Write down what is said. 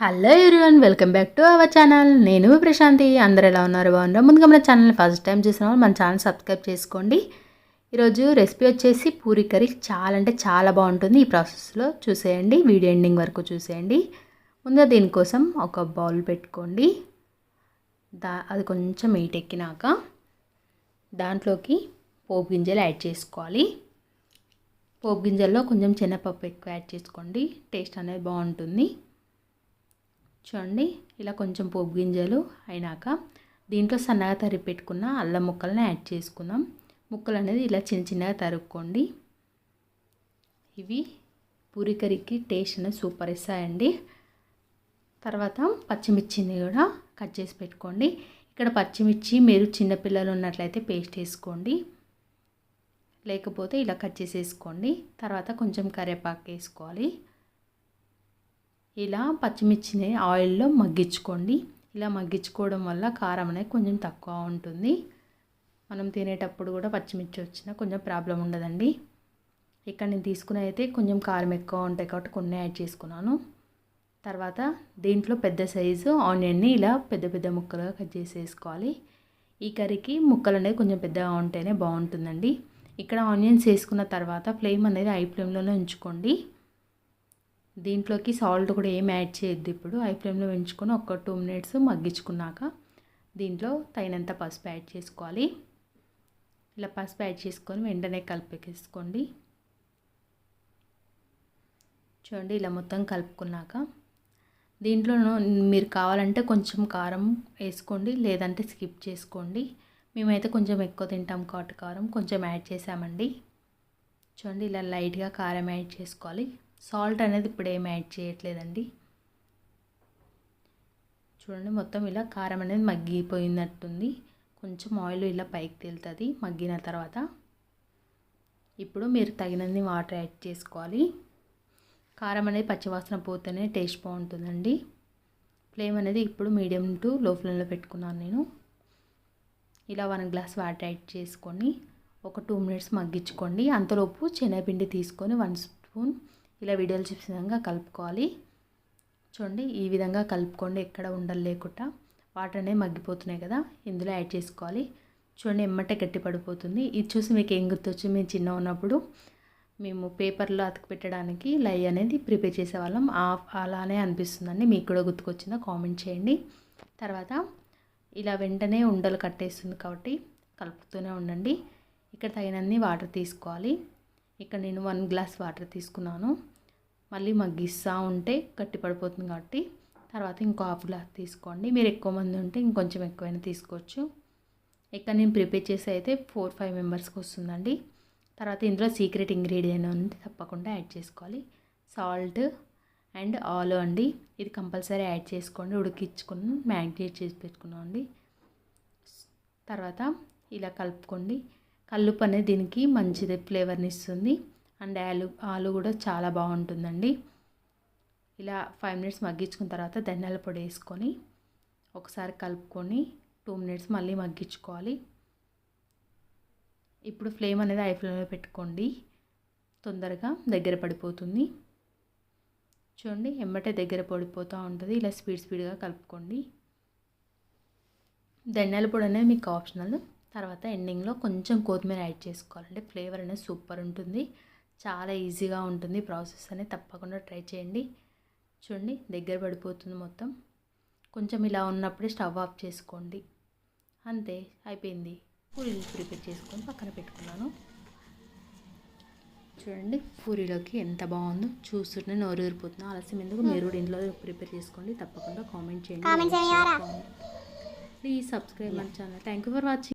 Hello everyone welcome back to our channel నేను ప్రశాంతి. అందరు ఎలా ఉన్నారు? బాగున్నారు? ముందుగా మన ఛానల్ని ఫస్ట్ టైం చూసిన వాళ్ళు మన ఛానల్ సబ్స్క్రైబ్ చేసుకోండి. ఈరోజు రెసిపీ వచ్చేసి పూరి కర్రీ చాలా అంటే చాలా బాగుంటుంది. ఈ ప్రాసెస్లో చూసేయండి. వీడియో ఎండింగ్ వరకు చూసేయండి. ముందుగా దీనికోసం ఒక బౌల్ పెట్టుకోండి. దా అది కొంచెం మీట్ ఎక్కినాక దాంట్లోకి పోపు గింజలు యాడ్ చేసుకోవాలి. పోపు గింజల్లో కొంచెం శనగపప్పు ఎక్కువ యాడ్ చేసుకోండి. టేస్ట్ అనేది బాగుంటుంది. చూడండి ఇలా కొంచెం పోపు గింజలు అయినాక దీంట్లో సన్నగా తరిగి పెట్టుకున్న అల్లం ముక్కలను యాడ్ చేసుకుందాం. ముక్కలు అనేది ఇలా చిన్న చిన్నగా తరుక్కోండి. ఇవి పూరి కర్రీకి టేస్ట్ అనేది సూపర్ ఇస్తాయండి. తర్వాత పచ్చిమిర్చిని కూడా కట్ చేసి పెట్టుకోండి. ఇక్కడ పచ్చిమిర్చి మీరు చిన్నపిల్లలు ఉన్నట్లయితే పేస్ట్ వేసుకోండి. లేకపోతే ఇలా కట్ చేసేసుకోండి. తర్వాత కొంచెం కరివేపాకు వేసుకోవాలి. ఇలా పచ్చిమిర్చిని ఆయిల్లో మగ్గించుకోండి. ఇలా మగ్గించుకోవడం వల్ల కారం అనేది కొంచెం తక్కువ ఉంటుంది. మనం తినేటప్పుడు కూడా పచ్చిమిర్చి వచ్చినా కొంచెం ప్రాబ్లం ఉండదండి. ఇక్కడ నేను తీసుకుని అయితే కొంచెం కారం ఎక్కువ ఉంటాయి కాబట్టి కొన్ని యాడ్ చేసుకున్నాను. తర్వాత దీంట్లో పెద్ద సైజు ఆనియన్ని ఇలా పెద్ద పెద్ద ముక్కలుగా కట్ చేసేసుకోవాలి. ఈ కర్రీకి ముక్కలు అనేవి కొంచెం పెద్దగా ఉంటేనే బాగుంటుందండి. ఇక్కడ ఆనియన్స్ వేసుకున్న తర్వాత ఫ్లేమ్ అనేది ఐ ఫ్లేమ్లోనే ఉంచుకోండి. దీంట్లోకి సాల్ట్ కూడా ఏం యాడ్ చేయొద్దు ఇప్పుడు. హై ఫ్లేమ్లో పెంచుకొని ఒక టూ మినిట్స్ మగ్గించుకున్నాక దీంట్లో తగినంత పసుపు యాడ్ చేసుకోవాలి. ఇలా పసుపు యాడ్ చేసుకొని వెంటనే కలిపేసుకోండి. చూడండి ఇలా మొత్తం కలుపుకున్నాక దీంట్లో మీరు కావాలంటే కొంచెం కారం వేసుకోండి లేదంటే స్కిప్ చేసుకోండి. మేమైతే కొంచెం ఎక్కువ తింటాం కాబట్టి కారం కొంచెం యాడ్ చేసామండి. చూడండి ఇలా లైట్గా కారం యాడ్ చేసుకోవాలి. సాల్ట్ అనేది ఇప్పుడు ఏం యాడ్ చేయట్లేదండి. చూడండి మొత్తం ఇలా కారం అనేది మగ్గిపోయినట్టుంది. కొంచెం ఆయిల్ ఇలా పైకి తేలుతుంది మగ్గిన తర్వాత ఇప్పుడు మీరు తగినన్ని వాటర్ యాడ్ చేసుకోవాలి. కారం అనేది పచ్చివాసన పోతేనే టేస్ట్ బాగుంటుందండి. ఫ్లేమ్ అనేది ఇప్పుడు మీడియం టు లో ఫ్లేమ్లో పెట్టుకున్నాను నేను. ఇలా వన్ గ్లాస్ వాటర్ యాడ్ చేసుకొని ఒక టూ మినిట్స్ మగ్గించుకోండి. అంతలోపు శనగపిండి తీసుకొని వన్ స్పూన్ ఇలా వీడియోలు చూసిన విధంగా కలుపుకోవాలి. చూడండి ఈ విధంగా కలుపుకోండి. ఎక్కడ ఉండలు లేకుండా వాటర్ అనేవి మగ్గిపోతున్నాయి కదా ఇందులో యాడ్ చేసుకోవాలి. చూడండి ఎమ్మటే గట్టి పడిపోతుంది. ఇది చూసి మీకు ఏం గుర్తొచ్చి మేము చిన్న ఉన్నప్పుడు మేము పేపర్లో అతికి పెట్టడానికి లై అనేది ప్రిపేర్ చేసేవాళ్ళం. అలానే అనిపిస్తుందండి. మీకు కూడా గుర్తుకొచ్చిందో? కామెంట్ చేయండి. తర్వాత ఇలా వెంటనే ఉండలు కట్టేస్తుంది కాబట్టి కలుపుతూనే ఉండండి. ఇక్కడ తగినన్ని వాటర్ తీసుకోవాలి. ఇక్కడ నేను వన్ గ్లాస్ వాటర్ తీసుకున్నాను. మళ్ళీ మగ్గిస్తూ ఉంటే గట్టి పడిపోతుంది కాబట్టి తర్వాత ఇంకో హాఫ్ గ్లాస్ తీసుకోండి. మీరు ఎక్కువ మంది ఉంటే ఇంకొంచెం ఎక్కువైనా తీసుకోవచ్చు. ఇక్కడ నేను ప్రిపేర్ చేసి అయితే ఫోర్ ఫైవ్ మెంబర్స్కి వస్తుందండి. తర్వాత ఇందులో సీక్రెట్ ఇంగ్రీడియంట్ ఉంది తప్పకుండా యాడ్ చేసుకోవాలి. సాల్ట్ అండ్ ఆలు అండి. ఇది కంపల్సరీ యాడ్ చేసుకోండి. ఉడికించుకుని మ్యాగ్నేట్ చేసి పెట్టుకున్నాం అండి. తర్వాత ఇలా కలుపుకోండి. కల్లుపు అనేది దీనికి మంచిది ఫ్లేవర్ని ఇస్తుంది. అండ్ ఆలు ఆలు కూడా చాలా బాగుంటుందండి. ఇలా ఫైవ్ మినిట్స్ మగ్గించుకున్న తర్వాత ధనియాల పొడి వేసుకొని ఒకసారి కలుపుకొని టూ మినిట్స్ మళ్ళీ మగ్గించుకోవాలి. ఇప్పుడు ఫ్లేమ్ అనేది ఐ ఫ్లేమ్లో పెట్టుకోండి. తొందరగా దగ్గర పడిపోతుంది. చూడండి ఎమ్మటే దగ్గర పడిపోతూ ఉంటుంది. ఇలా స్పీడ్ స్పీడ్గా కలుపుకోండి. ధనియాల పొడి అనేది మీకు ఆప్షనల్ తర్వాత ఎండింగ్లో కొంచెం కొత్తిమీర యాడ్ చేసుకోవాలంటే ఫ్లేవర్ అనేది సూపర్ ఉంటుంది. చాలా ఈజీగా ఉంటుంది ప్రాసెస్ అనేది తప్పకుండా ట్రై చేయండి. చూడండి దగ్గర పడిపోతుంది మొత్తం. కొంచెం ఇలా ఉన్నప్పుడే స్టవ్ ఆఫ్ చేసుకోండి. అంతే అయిపోయింది. పూరీలు ప్రిపేర్ చేసుకొని పక్కన పెట్టుకున్నాను. చూడండి పూరీలోకి ఎంత బాగుందో చూస్తుంటే నోరు ఊరిపోతుందో. ఆలస్యం ఎందుకు? మీరు కూడా ఇంట్లో ప్రిపేర్ చేసుకోండి. తప్పకుండా కామెంట్ చేయండి. ప్లీజ్ సబ్స్క్రైబ్ మన channel thank you for watching